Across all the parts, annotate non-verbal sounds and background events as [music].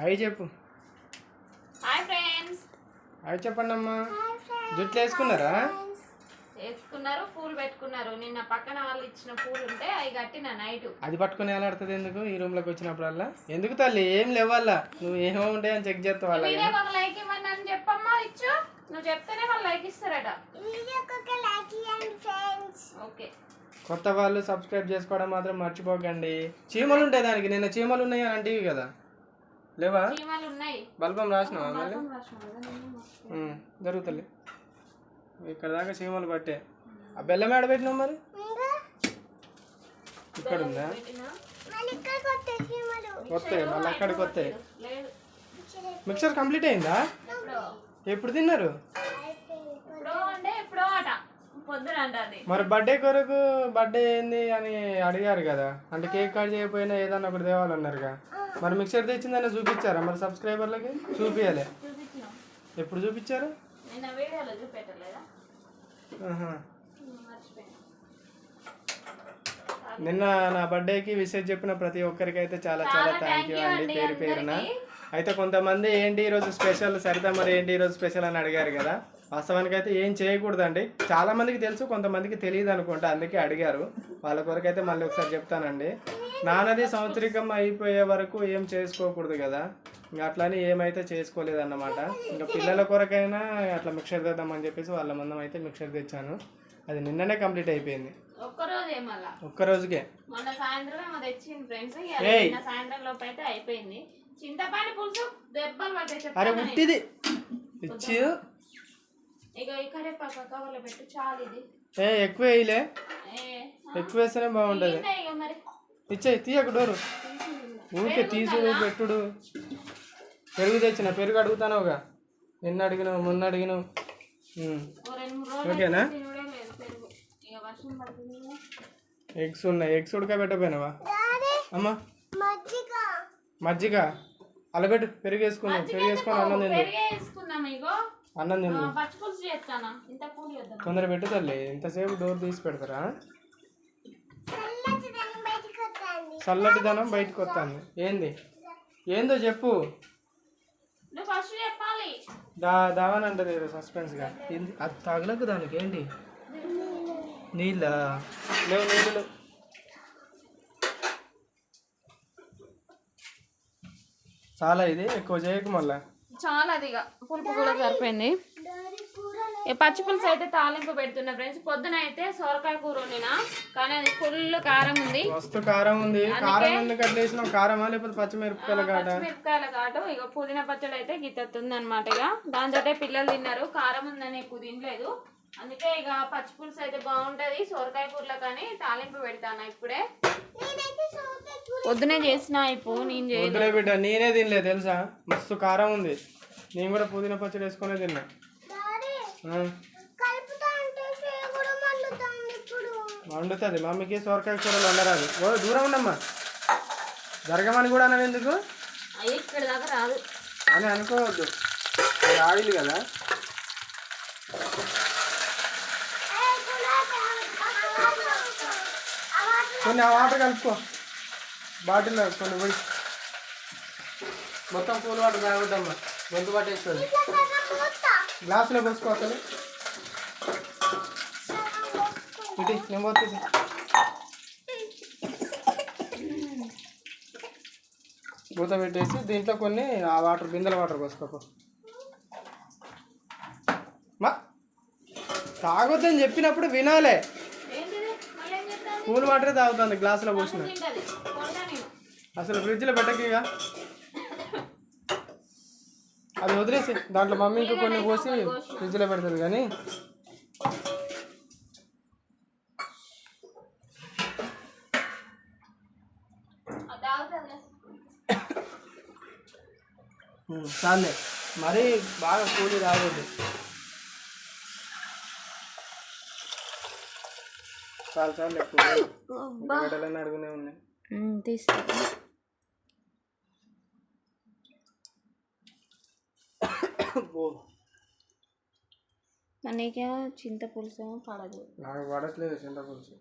అవి చెప్పు. Hi friends. అవి చెప్పండి అమ్మా జుట్లు వేసుకున్నారా వేసుకున్నారు పూలు పెట్టుకున్నారు. నిన్న పక్కన వాళ్ళు ఇచ్చిన పూలు ఉంటే అవి కట్టిన నైట్. అది పట్టుకొని ఎలాడుతుంది ఎందుకు ఈ రూమ్లోకి వచ్చినప్పుడల్లా? ఎందుకు తల్లి? ఏం లేవాలా నువ్వు ఏమో ఉంటాయని చెక్ చేస్తావు వాళ్ళ వీడియో ఒక లైక్ ఇవ్వండి అని చెప్పమ్మా ఇచ్చు. నువ్వు చెప్తేనే వాళ్ళు లైక్ ఇస్తారట. ఓకే. కొత్త వాళ్ళు సబ్స్క్రైబ్ చేసుకోవడం మాత్రం మర్చిపోకండి. చీమలు ఉంటాయి దానికి నిన్న చీమలు ఉన్నాయి అని అంటివి కదా. లేవా? చీమలు ఉన్నాయి బల్బం రాసినావా? మళ్ళీ ఇక్కడ దాకా చీమలు పట్టే. ఆ బెల్లం ఏడ పెట్టినావు మరి? ఇక్కడ ఉందా? వస్తాయి మళ్ళీ అక్కడికి వస్తాయి మిక్సర్ కంప్లీట్ అయిందా? ఎప్పుడు తిన్నారు ఎప్పుడో అంటే ఎప్పుడో అట పొద్దున అంటది మరి బర్త్డే కొరకు బర్త్డే ఏంది అని అడిగారు కదా. అంటే కేక్ కట్ చేయకపోయినా ఏదన్నా ఒకటి తేవాలన్నారుగా. మరి మిక్సర్ తెచ్చిందని చూపించారా? మరి సబ్స్క్రైబర్లకి? చూపించాలి ఎప్పుడు చూపించారు? నిన్న నా బర్త్డేకి విషయం చెప్పిన ప్రతి ఒక్కరికి అయితే చాలా చాలా థ్యాంక్ యూ అండి పేరు పేరున. అయితే కొంతమంది ఏంటి ఈరోజు స్పెషల్ సరితా మరి ఏంటి ఈరోజు స్పెషల్ అని అడిగారు కదా. వాస్తవానికి అయితే ఏం చేయకూడదండి. చాలా మందికి తెలుసు కొంతమందికి తెలియదు అనుకుంటా. అందుకే అడిగారు. వాళ్ళ కొరకు అయితే మళ్ళీ ఒకసారి చెప్తానండి. నాన్నది సంవత్సరికం అయిపోయే వరకు ఏం చేసుకోకూడదు కదా. ఇంకా అట్లని ఏమైతే చేసుకోలేదన్నమాట. ఇంకా పిల్లల కొరకైనా అట్లా మిక్సర్ తెద్దామని చెప్పేసి వాళ్ళ మందం అయితే మిక్సర్ తెచ్చాను. అది నిన్ననే కంప్లీట్ అయిపోయింది. ఒక్క రోజుకే మొన్న సాయంత్రం ఏమో తెచ్చింది ఫ్రెండ్స్. ఏయ్. నిన్న సాయంత్రం లోపు అయితే అయిపోయింది. చింతపండు పులుసు దెబ్బలు పట్టాయి అరే ఉట్టిది. ఇచ్చి. ఇక ఇక్కడే పక్క కవర్లో పెట్టు చాలు ఇది. ఏ ఎక్కువ వేయలే. ఎక్కువ వేస్తేనే బాగుంటుంది. ఇక మరి? ఇచ్చేయి తీయకు డోరు. ఊరికే తీసుడు పెట్టుడు. పెరుగు తెచ్చిన పెరుగు అడుగుతానవుగా. నిన్న అడిగినావు మొన్న అడిగినావు. ఉమ్. ఓ రెండు మూడు రోజులు ఓకేనా. ఎగ్స్ ఉన్నాయి. ఎగ్స్ ఉడకబెట్టపోయినావా అమ్మా. మజ్జిగ. అలబెట్టు పెరుగు వేసుకున్నావు. పెరుగు వేసుకొని అన్నం ఇగో అన్నం చేద్దాం. తొందర పెట్టు తల్లి. ఎంతసేపు డోర్ తీసి పెడతారా? చల్లటిదనం బయటకు వస్తాను ఏంది? ఏందో చెప్పు. దా దావని అంటది సస్పెన్స్గా ఏంది? అది తగలకు దానికి ఏంటి? నీళ్ళ? లేవు నీళ్ళు. చాలా ఇది ఎక్కువ చేయకు మళ్ళా. చాలా అది ఇక. పులుపు కూడా సరిపోయింది. ఈ పచ్చి పులుసు అయితే తాలింపు పెడుతున్నా ఫ్రెండ్స్. పొద్దున అయితే సొరకాయ కూర వండినా. కానీ అది ఫుల్ కారం ఉంది. మస్తు కారం ఉంది. కారం ఎందుకు వేసినావు కారమా లేకపోతే పచ్చిమిరపకాయల కాట పచ్చిమిరపకాయల కాటు ఇక పుదీనా పచ్చడి అయితే గిత్తెత్తుంది అనమాట ఇక దాంతో పిల్లలు తిన్నారు. కారం ఉందని ఎక్కువ తినలేదు. అందుకే ఇక పచ్చి పులుసు అయితే బాగుంటది. సొరకాయ కూరలో కానీ తాలింపు పెడతాను ఇప్పుడే? పొద్దునే చేసిన ఇప్పుడు నేను వద్దులే బిడ్డ నేనే తినలే తెలుసా మస్తు కారం ఉంది నేను కూడా పుదీనా పచ్చడి వేసుకునే తిన్నా ఆ, వండుతుంది మమ్మీకి సొరకాయ కూరలు వండరాదు ఓ దూరం ఉండమ్మా జరగమని కూడా అన్నది ఎందుకు అయ్యి ఇక్కడ దాకా రాదు అని అనుకోవద్దు అది ఆయిల్ కదా కొన్ని ఆ వాటర్ కలుపుకో బాటిల్లో కొన్ని పోయి. మొత్తం కూల్ వాటర్ తాగొద్దమ్మా గొంతు పట్టేస్తుంది. గ్లాసులో పోసుకో అసలు. ఇది నేను పోతుంది మూత పెట్టేసి దీంట్లో కొన్ని ఆ వాటర్ బిందెల వాటర్ పోసుకోపో. మా తాగొద్దని చెప్పినప్పుడు వినాలే. కూల్ వాటరే తాగుతుంది గ్లాసులో పోసిన. అసలు ఫ్రిడ్జ్లో పెట్టకిగా అది వదిలేసి దాంట్లో మమ్మీ ఇంకా కొన్ని పోసి ఫ్రిడ్జ్లో పెడుతుంది కానీ. చాలే. మరీ బాగా కూలి తాగొద్దు చాలు చాలు ఎక్కువ అడుగునే ఉన్నాయి తీస్తా. ఓ మనకేమో చింత పులుసు ఏమో పడదు. నాకు పడట్లేదు చింతపులుసు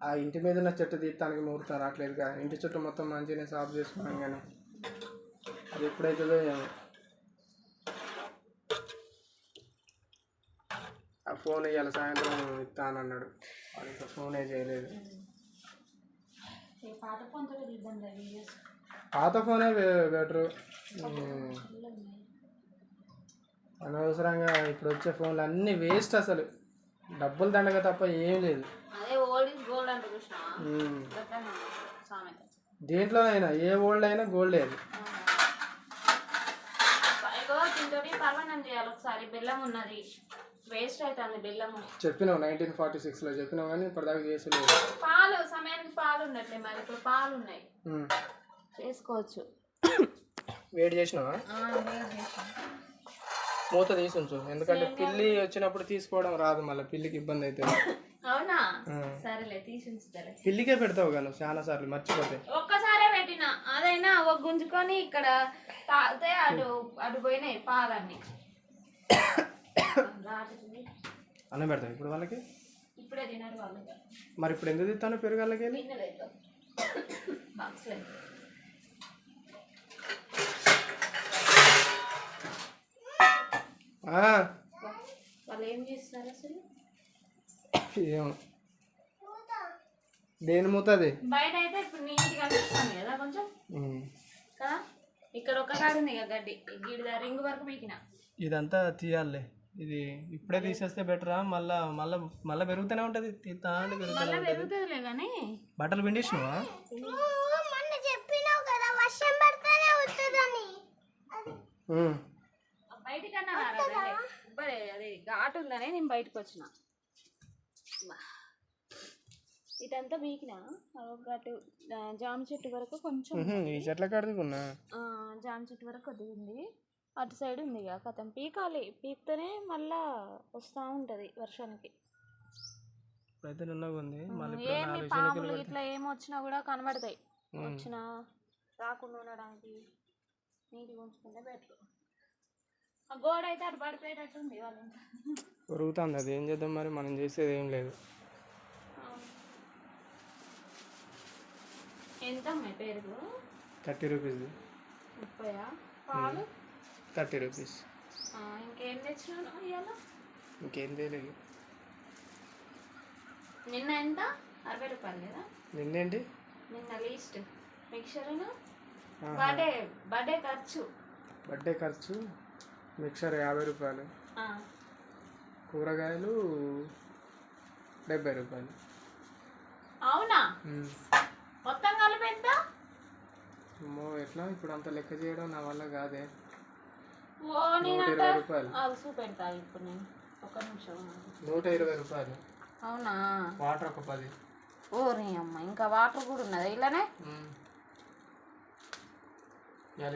ఆ ఇంటి మీద ఉన్న చెట్టు తీస్తానికి ముహూర్తం రావట్లేదుగా ఇంటి చుట్టూ మొత్తం మంచిగానే సాఫ్ చేసుకున్నాం కానీ అది ఎప్పుడైతుందో ఏమో. ఆ ఫోన్ ఇవాళ సాయంత్రం ఇస్తానన్నాడు వాడు ఇంకా ఫోనే చేయలేదు. ఈ పాత ఫోనే బెటరు. అనవసరంగా ఇప్పుడు వచ్చే ఫోన్లు అన్నీ వేస్ట్ అసలు. డబ్బులు దండగ తప్ప ఏం లేదు. దేంట్లోనైనా ఏ ఓల్డ్ అయినా గోల్డే ఉన్నది. వేస్ట్ అవుతుంది బెల్లము. చెప్పినావు నైన్టీన్ ఫార్టీ సిక్స్లో చెప్పినావు కానీ ఇప్పటిదాకా చేసి లేదు పాలు సమయానికి పాలు ఉండట్లే మరి. ఇప్పుడు పాలు ఉన్నాయి. చేసుకోవచ్చు. వేడి చేసినావా? మూత తీసి ఉంచు ఎందుకంటే పిల్లి వచ్చినప్పుడు తీసుకోవడం రాదు మళ్ళీ పిల్లికి ఇబ్బంది అవుతుంది అవునా. సరేలే పిల్లికే పెడతావు కానీ చాలా సార్లు మర్చిపోతే. ఒక్కసారే పెట్టిన. అదైనా ఒక గుంజుకొని ఇక్కడ తాగితే అటు అటు పోయినాయి పాలన్నీ. [coughs] అన్నం పెడతావు ఇప్పుడు వాళ్ళకి? ఇప్పుడే తినరు వాళ్ళు. మరి ఇప్పుడు ఎందుకు తిస్తాను పెరుగాళ్ళకి వెళ్ళి? [coughs] వాళ్ళు ఏం అసలు? ఏమో. దేని మూతది? బయట అయితే ఇప్పుడు నీట్గా అనిపిస్తుంది కదా కొంచెం. కదా? ఇక్కడ ఒక కాడు ఉంది కదా గడ్డి. గిడి రింగ్ వరకు పీకిన. ఇదంతా తీయాలి. ఇది ఇప్పుడే తీసేస్తే బెటరా? మళ్ళా మళ్ళా మళ్ళీ పెరుగుతూనే ఉంటుంది. మళ్ళీ పెరుగుతుందిలే కానీ బట్టలు పిండిసినావా? మొన్న చెప్పినావు కదా వర్షం పడితేనే వస్తుందని ఘాటు ఉందని నేను బయటకు వచ్చిన. ఇదంతా బీకిన ఆ, జామ చెట్టు వరకు కొంచెం ఉహు, ఈ చెట్ల కడుగున్నా ఆ, జామ చెట్టు వరకు కొద్దిగా ఉంది అటు సైడ్ ఉంది ఇక కథం. పీకాలి పీకితేనే మళ్ళా వస్తూ ఉంటుంది వర్షానికి. ఏమి పాములు ఇట్లా ఏమి వచ్చినా కూడా కనబడతాయి. వచ్చినా రాకుండా ఉండడానికి నీట్గా ఉంచుకుంటే బెటర్. గోడ అయితే అటు వాళ్ళ. పెరుగుతుంది అది ఏం చేద్దాం మరి? మనం చేసేది ఏం లేదు. ఎంత అమ్మాయి పెరుగు? థర్టీ రూపీస్ ముప్పయా? పాలు? Thirty rupees. ఇంకేం తెచ్చినాను ఇవాళ? ఇంకేం తెలియదు నిన్న ఎంత? అరవై రూపాయలు కదా? నిన్నేంటి? నిన్న లీస్ట్. మిక్చరును బర్త్డే బర్త్డే ఖర్చు. బర్త్డే ఖర్చు? మిక్సర్ యాభై రూపాయలు. కూరగాయలు డెబ్బై రూపాయలు. అవునా. మొత్తం అమ్మో ఎట్లా? ఇప్పుడు అంత లెక్క చేయడం నా వల్ల కాదే. ఓ ఇరవై రూపాయలు. అది చూపెడతా ఇప్పుడు నేను. ఒక నిమిషం. నూట ఇరవై రూపాయలు. అవునా? వాటర్ ఒక పది. ఓరి అమ్మ ఇంకా వాటర్ కూడా ఉన్నదా ఇలానే?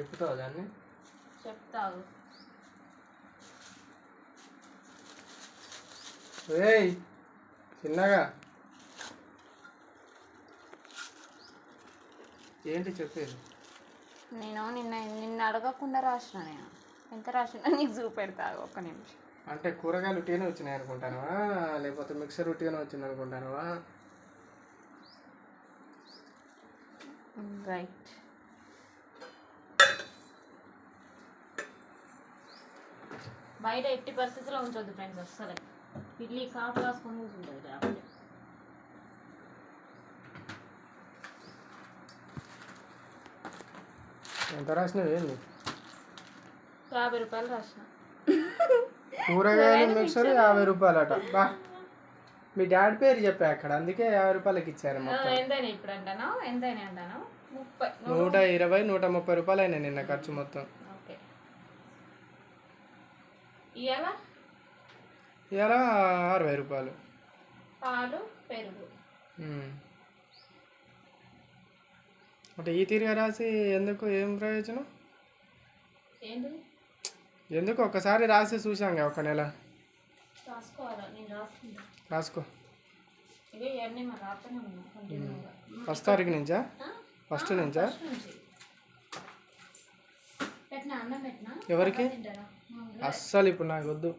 ఇప్పుతావు దాన్ని? చెప్తావు ఏయ్ చిన్నగా. ఏంటి చెప్పేది? నేను నిన్న నిన్న అడగకుండా రాసిన నేను. ఎంత రాసిన నీకు చూపెడతా ఒక్క నిమిషం. అంటే కూరగాయలు ఉట్టిగానే వచ్చినాయి అనుకుంటానవా? లేకపోతే మిక్సర్ ఉట్టిగానే వచ్చింది అనుకుంటానవా? రైట్. బయట ఎట్టి పరిస్థితుల్లో ఉంచొద్దు ఫ్రెండ్స్ అస్సలు. పిల్లి కాపు కాసుకొని కూర్చుంటుంది లేకపోతే ఎంత రాసినావు ఏంది? యాభై రూపాయలు రాసిన. కూరగాయలు మిక్సర్ యాభై రూపాయలట. బా. మీ డాడీ పేరు చెప్పా అక్కడ అందుకే యాభై రూపాయలకి ఇచ్చారు మొత్తం. ఎంతైనా ఇప్పుడు అంటాను? ఎంతైనా అంటాను? ముప్పై నూట ఇరవై నూట ముప్పై రూపాయలు అయినాయి నిన్న ఖర్చు మొత్తం. ఓకే. ఇవాళ ఇలా అరవై రూపాయలు. పాలు పెరుగు. అంటే ఈ తీరుగా రాసి ఎందుకు ఏం ప్రయోజనం? ఎందుకు ఒక్కసారి రాసి చూసాంగా ఒక నెల. రాసుకో. ఫస్ట్ తారీఖు నుంచా? ఫస్ట్ నుంచా? ఎవరికి? అస్సలు ఇప్పుడు నాకు వద్దు.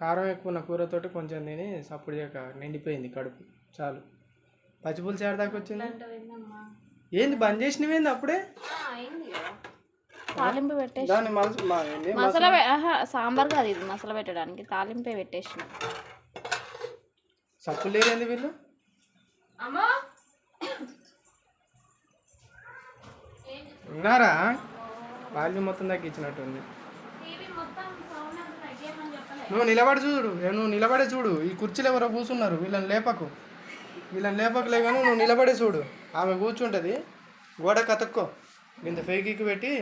కారం ఎక్కువ ఉన్న కూరతోటి కొంచెం తిని సప్పుడు చేయక నిండిపోయింది కడుపు. చాలు. పచ్చిపులుసు ఏడదాకా వచ్చింది? ఏంది బంద్ చేసినవేంది అప్పుడే? తాలింపు పెట్టేసి? మసాలా సాంబార్ కాదు ఇది మసాలా పెట్టడానికి. తాలింపే పెట్టేసిన. సప్పులు లేరేంది వీళ్ళు? ఉన్నారా? వాళ్ళు మొత్తం తగ్గించినట్టుంది టీవీ మొత్తం సౌండ్ అంతా తగ్గియమని చెప్పలే నువ్వు నిలబడి చూడు. నువ్వు నిలబడే చూడు. ఈ కుర్చీలు ఎవరో కూర్చున్నారు. వీళ్ళని లేపకు. వీళ్ళని లేపకులే కానీ నువ్వు నిలబడే చూడు. ఆమె కూర్చుంటుంది. గోడ కతక్కో. ఇంత ఫేకికి పెట్టి.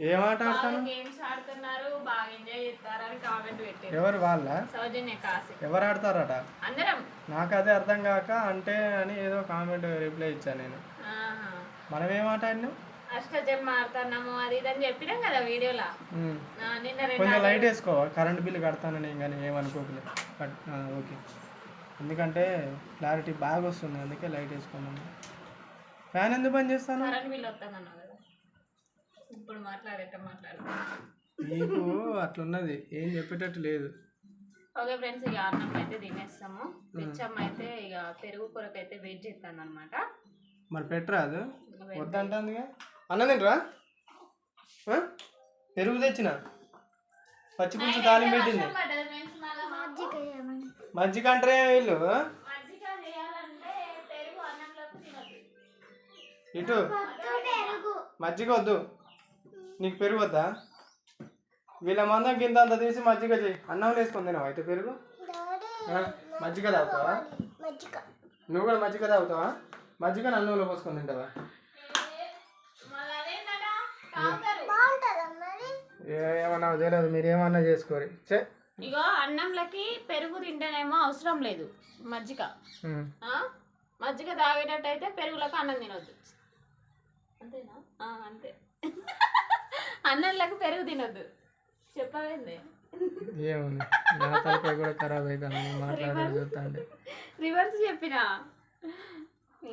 ఏం ఆట ఆడతాను? ఎవరు వాళ్ళ? ఎవరు ఆడతారట? నాకు అదే అర్థం కాక అంటే అని ఏదో కామెంట్ రిప్లై ఇచ్చాను నేను. మనం ఏం ఆట ఆడినాం? అష్టజన్మ ఆడుతున్నాము అది ఇది అని చెప్పినాం కదా వీడియోలో. నిన్న కొంచెం లైట్ వేసుకో కరెంట్ బిల్లు కడతాను నేను కానీ ఏమనుకోకలే ఓకే. ఎందుకంటే క్లారిటీ బాగా వస్తుంది అందుకే లైట్ వేసుకున్నాను ఫ్యాన్ ఎందుకు బంద్ చేస్తాను? కరెంట్ బిల్ వస్తుందన్నావు కదా. ఇప్పుడు మాట్లాడేట మాట్లాడు నీకు అట్లున్నది ఏం చెప్పేటట్టు లేదు. ఓకే ఫ్రెండ్స్ ఇక అన్నం అయితే తినేస్తాము. మిచ్చమ్మ అయితే ఇక పెరుగు కొరకు అయితే వెయిట్ చేస్తాను అనమాట మరి పెట్టరాదు వద్దంటుందిగా? అన్న తింటరా? పెరుగు తెచ్చిన? పచ్చి పులుసు తాలింపు పెట్టింది. మజ్జిగ అంటారే వీళ్ళు? ఇటు. మజ్జిగ వద్దు. నీకు పెరుగు వద్దా? వీళ్ళ మందం కింద అంత తీసి మజ్జిగ చెయ్యి అన్నం వేసుకొని తినవా? అయితే పెరుగు? మజ్జిగ తాగుతావా? నువ్వు కూడా మజ్జిగ తాగుతావా? మజ్జిగ అన్నంలో పోసుకొని తింటావా? ఏమన్నా తెలియదు మీరు ఏమన్నా చేసుకోరు. చే ఇగో అన్నంలకి పెరుగు తింటేనేమో అవసరం లేదు మజ్జిగ? మజ్జిగ తాగేటట్టు అయితే పెరుగులకు అన్నం తినొద్దు. అంతేనా? అంతే. [laughs] అన్నంలకు పెరుగు తినొద్దు. చెప్పవేంది? ఏముంది? నా కూడా ఖరాబ్ మాట్లాడే రివర్స్ చెప్పినా?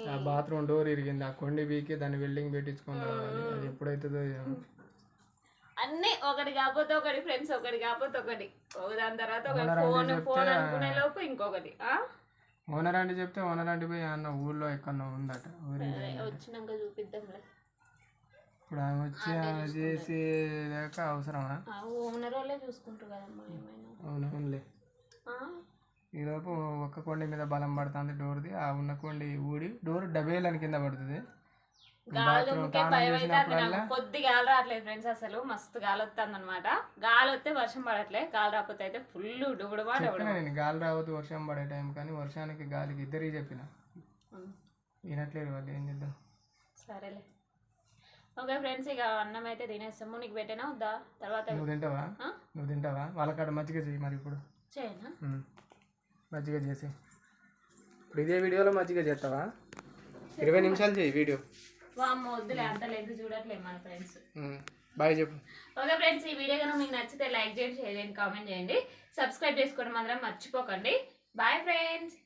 ఆ బాత్రూమ్ డోర్ ఇరిగింది ఆ కొండి బీకి దాన్ని వెల్డింగ్ పెట్టించుకొని రావాలి అది ఎప్పుడైతుందో. అన్ని ఒకటి కాకపోతే ఒకటి ఫ్రెండ్స్ ఒకటి కాకపోతే ఒకటి. ఒక దాని తర్వాత ఒకటి. ఫోన్ ఫోన్ అనుకునే లోపు ఇంకొకటి? ఓనర్ అంటే చెప్తే ఓనర్ అంటే పోయి అన్న ఊళ్ళో ఎక్కడో ఉందట వచ్చినాక చూపిద్దాంలే. ఇప్పుడు ఆమె వచ్చి ఆమె చేసి లేక అవసరమా? ఓనర్ వాళ్ళే చూసుకుంటారు కదమ్మా ఏమైనా. అవునవునులే? ఈలోపు ఒక్క కొండి మీద బలం పడుతుంది డోర్ది ఆ ఉన్న కొండి ఊడి డోర్ డబేలని కింద పడుతుంది. కొద్ది గాలి రావట్లేదు ఫ్రెండ్స్ అసలు. మస్తు గాలి వస్తుంది అనమాట గాలి వస్తే వర్షం పడట్లే. గాలి రాకపోతే అయితే ఫుల్ నేను గాలి రావద్దు వర్షం పడే టైం కానీ వర్షానికి గాలికి ఇద్దరికి చెప్పిన. వినట్లేదు వాళ్ళు ఏం చేద్దాం. సరేలే. ఓకే ఫ్రెండ్స్ ఇక అన్నం అయితే తినేస్తాము నీకు పెట్టినా వద్దా? తర్వాత నువ్వు తింటావా? నువ్వు తింటావా? వాళ్ళకాడ మజ్జిగ చెయ్యి మరి ఇప్పుడు. చేయనా. మజ్జిగ చేసి ఇప్పుడు ఇదే వీడియోలో మజ్జిగ చేస్తావా? ఇరవై నిమిషాలు చేయి వీడియో. వద్దులే అంత లేదు చూడట్లేదు మన ఫ్రెండ్స్. బాయ్ చెప్పు. ఓకే ఫ్రెండ్స్ ఈ వీడియో కనుక మీకు నచ్చితే లైక్ చేయండి షేర్ చేయండి కామెంట్ చేయండి. సబ్స్క్రైబ్ చేసుకోవడం మాత్రం మర్చిపోకండి. Bye friends